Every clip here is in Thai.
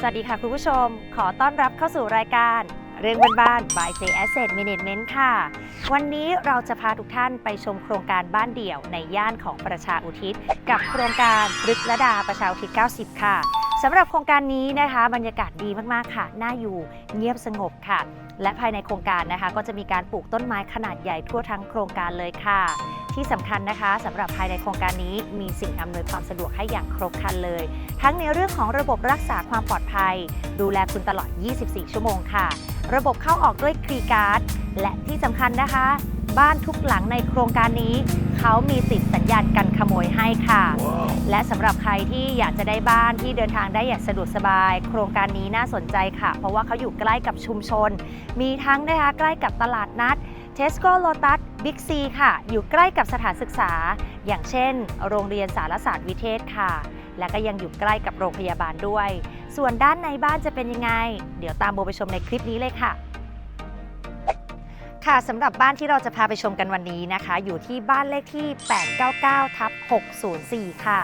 สวัสดีค่ะคุณผู้ชม ขอต้อนรับเข้าสู่รายการ เรื่องบ้านๆ by J Asset Management ค่ะ วันนี้เราจะพาทุกท่านไปชมโครงการบ้านเดี่ยวในย่านของประชาอุทิศ กับโครงการรึกระดาประชาอุทิศ 90 ค่ะสำหรับโครงการนี้นะคะบรรยากาศดีมากๆค่ะ น่าอยู่เงียบสงบค่ะ และภายในโครงการนะคะ ก็จะมีการปลูกต้นไม้ขนาดใหญ่ทั่วทั้งโครงการเลยค่ะ ที่สำคัญนะคะสำหรับภายในโครงการนี้มีสิ่งอำนวยความสะดวกให้อย่างครบครันเลย ทั้งในเรื่องของระบบรักษาความปลอดภัย ดูแลคุณตลอด 24 ชั่วโมงค่ะ ระบบเข้าออกด้วยคีย์การ์ดและที่สำคัญนะคะ บ้านทุกหลังในโครงการนี้ เขามีติดสัญญาณกันขโมยให้ค่ะและสำหรับใครที่อยากจะได้บ้านที่เดินทางได้อย่างสะดวกสบาย โครงการนี้น่าสนใจค่ะ เพราะว่าเขาอยู่ใกล้กับชุมชน มีทั้งนะคะใกล้กับตลาดนัด เทสโก้โลตัสบิ๊กซีค่ะ อยู่ใกล้กับสถานศึกษา อย่างเช่น โรงเรียนสารศาสตร์วิเทศค่ะ และก็ยังอยู่ใกล้กับโรงพยาบาลด้วย ส่วนด้านในบ้านจะเป็นยังไง เดี๋ยวตามโบไปชมในคลิปนี้เลยค่ะค่ะสำหรับบ้านที่เราจะพาไปชมกันวันนี้นะคะ อยู่ที่บ้านเลขที่ 899ทับ604 ค่ะ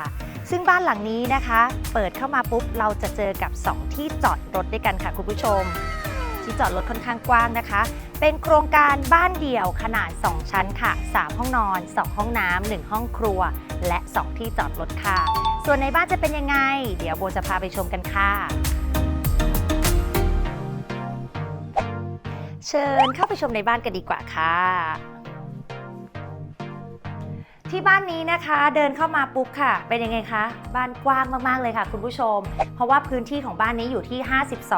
ซึ่งบ้านหลังนี้นะคะ เปิดเข้ามาปุ๊บเราจะเจอกับ 2 ที่จอดรถด้วยกันค่ะคุณผู้ชม ที่จอดรถค่อนข้างกว้างนะคะ เป็นโครงการบ้านเดี่ยวขนาด 2 ชั้นค่ะ 3 ห้องนอน 2 ห้องน้ำ1ห้องครัว และ 2 ที่จอดรถค่ะ ส่วนในบ้านจะเป็นยังไง เดี๋ยวโบจะพาไปชมกันค่ะ เชิญเข้าไปชมในบ้านกันดีกว่าค่ะ ที่บ้านนี้นะคะ เดินเข้ามาปุ๊บค่ะ เป็นยังไงคะ บ้านกว้างมาก ๆ เลยค่ะคุณผู้ชม เพราะว่าพื้นที่ของบ้านนี้อยู่ที่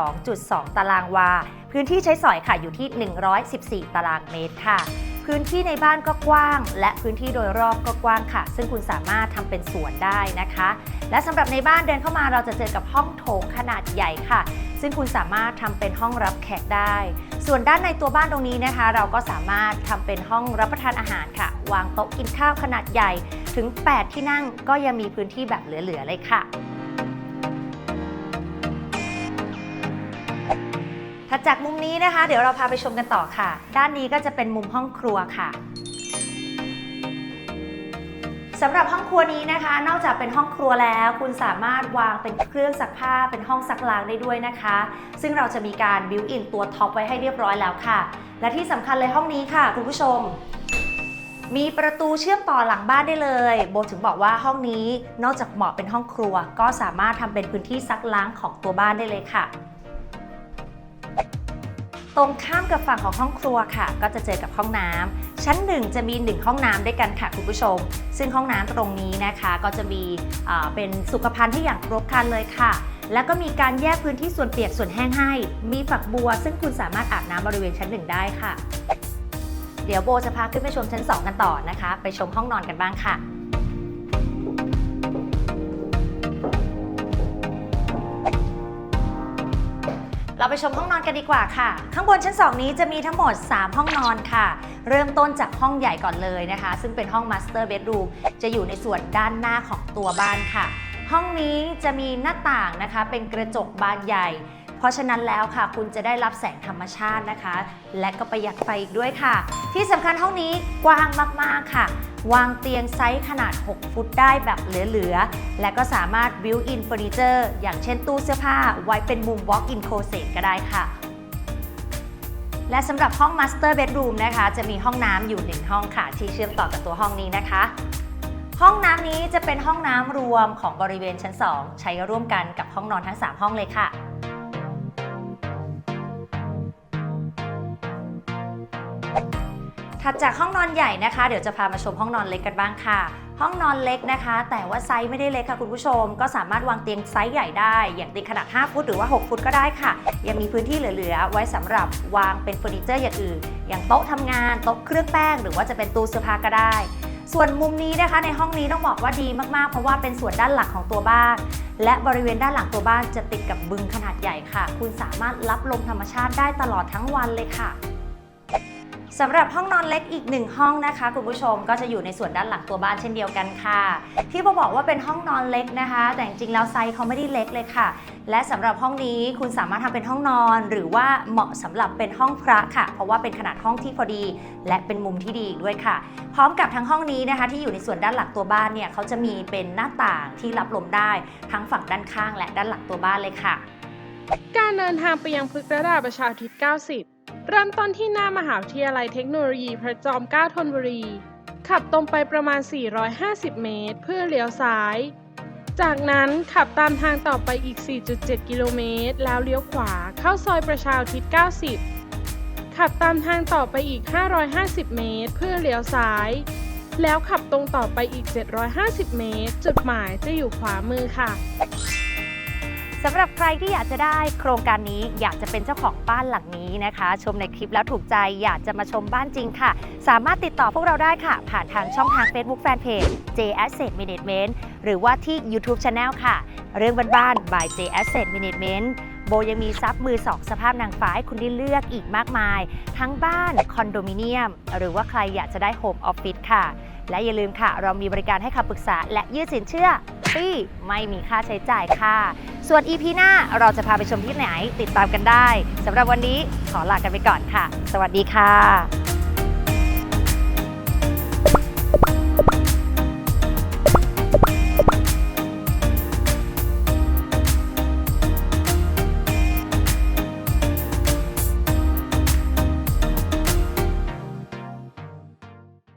52.2 ตารางวา พื้นที่ใช้สอยค่ะอยู่ที่ 114 ตารางเมตรค่ะ พื้นที่ในบ้านก็กว้าง และพื้นที่โดยรอบก็กว้างค่ะ ซึ่งคุณสามารถทำเป็นสวนได้นะคะ และสำหรับในบ้านเดินเข้ามาเราจะเจอกับห้องโถงขนาดใหญ่ค่ะ ซึ่งคุณสามารถทำเป็นห้องรับแขกได้ ส่วนด้านในตัวบ้านตรงนี้นะคะ เราก็สามารถทำเป็นห้องรับประทานอาหารค่ะ วางโต๊ะกินข้าวขนาดใหญ่ถึง 8 ที่นั่งก็ยังมีพื้นที่แบบเหลือ ๆ เลยค่ะถัดจากมุมนี้นะคะ เดี๋ยวเราพาไปชมกันต่อค่ะ ด้านนี้ก็จะเป็นมุมห้องครัวค่ะำหรับห้องครัวนี้นะคะ นอกจากเป็นห้องครัวแล้ว คุณสามารถวางเป็นเครื่องซักผ้าเป็นห้องซักล้างได้ด้วยนะคะ ซึ่งเราจะมีการบิวอินตัวท็อปไว้ให้เรียบร้อยแล้วค่ะ และที่สำคัญเลยห้องนี้ค่ะ คุณผู้ชม มีประตูเชื่อมต่อหลังบ้านได้เลย โบถึงบอกว่าห้องนี้นอกจากเหมาะเป็นห้องครัว ก็สามารถทำเป็นพื้นที่ซักล้างของตัวบ้านได้เลยค่ะ ตรงข้ามกับฝั่งของห้องครัวค่ะ ก็จะเจอกับห้องน้ำชั้นหนึ่งจะมี 1 ห้องน้ำด้วยกันค่ะคุณผู้ชม ซึ่งห้องน้ำตรงนี้นะคะก็จะมีเป็นสุขภัณฑ์ที่อย่างครบครันเลยค่ะ แล้วก็มีการแยกพื้นที่ส่วนเปียกส่วนแห้งให้ มีฝักบัว ซึ่งคุณสามารถอาบน้ำบริเวณชั้นหนึ่งได้ค่ะ เดี๋ยวโบจะพาขึ้นไปชมชั้น 2 กันต่อนะคะ ไปชมห้องนอนกันบ้างค่ะ เราไปชมห้องนอนกันดีกว่าค่ะ ข้างบนชั้น 2 นี้จะมีทั้งหมด 3 ห้องนอนค่ะ เริ่มต้นจากห้องใหญ่ก่อนเลยนะคะ ซึ่งเป็นห้องมาสเตอร์เบดรูมจะอยู่ในส่วนด้านหน้าของตัวบ้านค่ะ ห้องนี้จะมีหน้าต่างนะคะ เป็นกระจกบานใหญ่ เพราะฉะนั้นแล้วค่ะ คุณจะได้รับแสงธรรมชาตินะคะ และก็ประหยัดไฟอีกด้วยค่ะ ที่สำคัญห้องนี้กว้างมากๆค่ะ วางเตียงไซส์ขนาด 6 ฟุตได้แบบเหลือๆ และก็สามารถ built in furniture อย่างเช่นตู้เสื้อผ้าไว้เป็นมุม walk in closet ก็ได้ค่ะและสำหรับห้อง master bedroom นะคะ จะมีห้องน้ำอยู่1ห้องค่ะ ที่เชื่อมต่อกับตัวห้องนี้นะคะ ห้องน้ำนี้จะเป็นห้องน้ำรวมของบริเวณชั้น 2 ใช้ร่วมกันกับห้องนอนทั้ง 3 ห้องเลยค่ะ ถัดจากห้องนอนใหญ่นะคะ เดี๋ยวจะพามาชมห้องนอนเล็กกันบ้างค่ะ ห้องนอนเล็กนะคะ แต่ว่าไซส์ไม่ได้เล็กค่ะคุณผู้ชม ก็สามารถวางเตียงไซส์ใหญ่ได้ อย่างเตียงขนาด 5 ฟุตหรือว่า 6 ฟุตก็ได้ค่ะ ยังมีพื้นที่เหลือๆไว้สำหรับวางเป็นเฟอร์นิเจอร์อย่างอื่น อย่างโต๊ะทำงานโต๊ะเครื่องแป้ง หรือว่าจะเป็นตู้เสื้อผ้าก็ได้ ส่วนมุมนี้นะคะ ในห้องนี้ต้องบอกว่าดีมากๆ เพราะว่าเป็นส่วนด้านหลักของตัวบ้านและบริเวณด้านหลังตัวบ้านจะติดกับบึงขนาดใหญ่ค่ะ คุณสามารถรับลมธรรมชาติได้ตลอดทั้งวันเลยค่ะ สำหรับห้องนอนเล็กอีกหนึ่งห้องนะคะคุณผู้ชมก็จะอยู่ในส่วนด้านหลังตัวบ้านเช่นเดียวกันค่ะ ที่พอบอกว่าเป็นห้องนอนเล็กนะคะ แต่จริงๆแล้วไซส์เขาไม่ได้เล็กเลยค่ะ และสำหรับห้องนี้คุณสามารถทำเป็นห้องนอน หรือว่าเหมาะสำหรับเป็นห้องพระค่ะ เพราะว่าเป็นขนาดห้องที่พอดี และเป็นมุมที่ดีอีกด้วยค่ะ พร้อมกับทั้งห้องนี้นะคะ ที่อยู่ในส่วนด้านหลังตัวบ้านเนี่ยเขาจะมีเป็นหน้าต่างที่รับลมได้ ทั้งฝั่งด้านข้างและด้านหลังตัวบ้านเลยค่ะ การเดินทางไปยังพฤกษดาประชาทิศ90 เริ่มต้นที่หน้ามหาวิทยาลัยเทคโนโลยีพระจอมเกล้าธนบุรี ขับตรงไปประมาณ 450 เมตร เพื่อเลี้ยวซ้าย จากนั้นขับตามทางต่อไปอีก 4.7 กิโลเมตร แล้วเลี้ยวขวาเข้าซอยประชาอุทิศ 90 ขับตามทางต่อไปอีก 550 เมตร เพื่อเลี้ยวซ้าย แล้วขับตรงต่อไปอีก 750 เมตร จุดหมายจะอยู่ขวามือค่ะ สำหรับใครที่อยากจะได้โครงการนี้อยากจะเป็นเจ้าของบ้านหลังนี้นะคะ ชมในคลิปแล้วถูกใจอยากจะมาชมบ้านจริงค่ะ สามารถติดต่อพวกเราได้ค่ะ ผ่านทางช่องทาง Facebook Fanpage J Asset Management หรือว่าที่ YouTube Channel ค่ะ เรื่องบ้านๆ by J Asset Management โบยังมีซับมือสองสภาพนางฟ้าให้คุณได้เลือกอีกมากมาย ทั้งบ้านคอนโดมิเนียม หรือว่าใครอยากจะได้โฮมออฟฟิศค่ะ และอย่าลืมค่ะ เรามีบริการให้คำปรึกษา และยืดสินเชื่อฟรีไม่มีค่าใช้จ่ายค่ะ ส่วน EP หน้าเราจะพาไปชมที่ไหนติดตามกันได้สำหรับวันนี้ขอลากันไปก่อนค่ะ สวัสดีค่ะ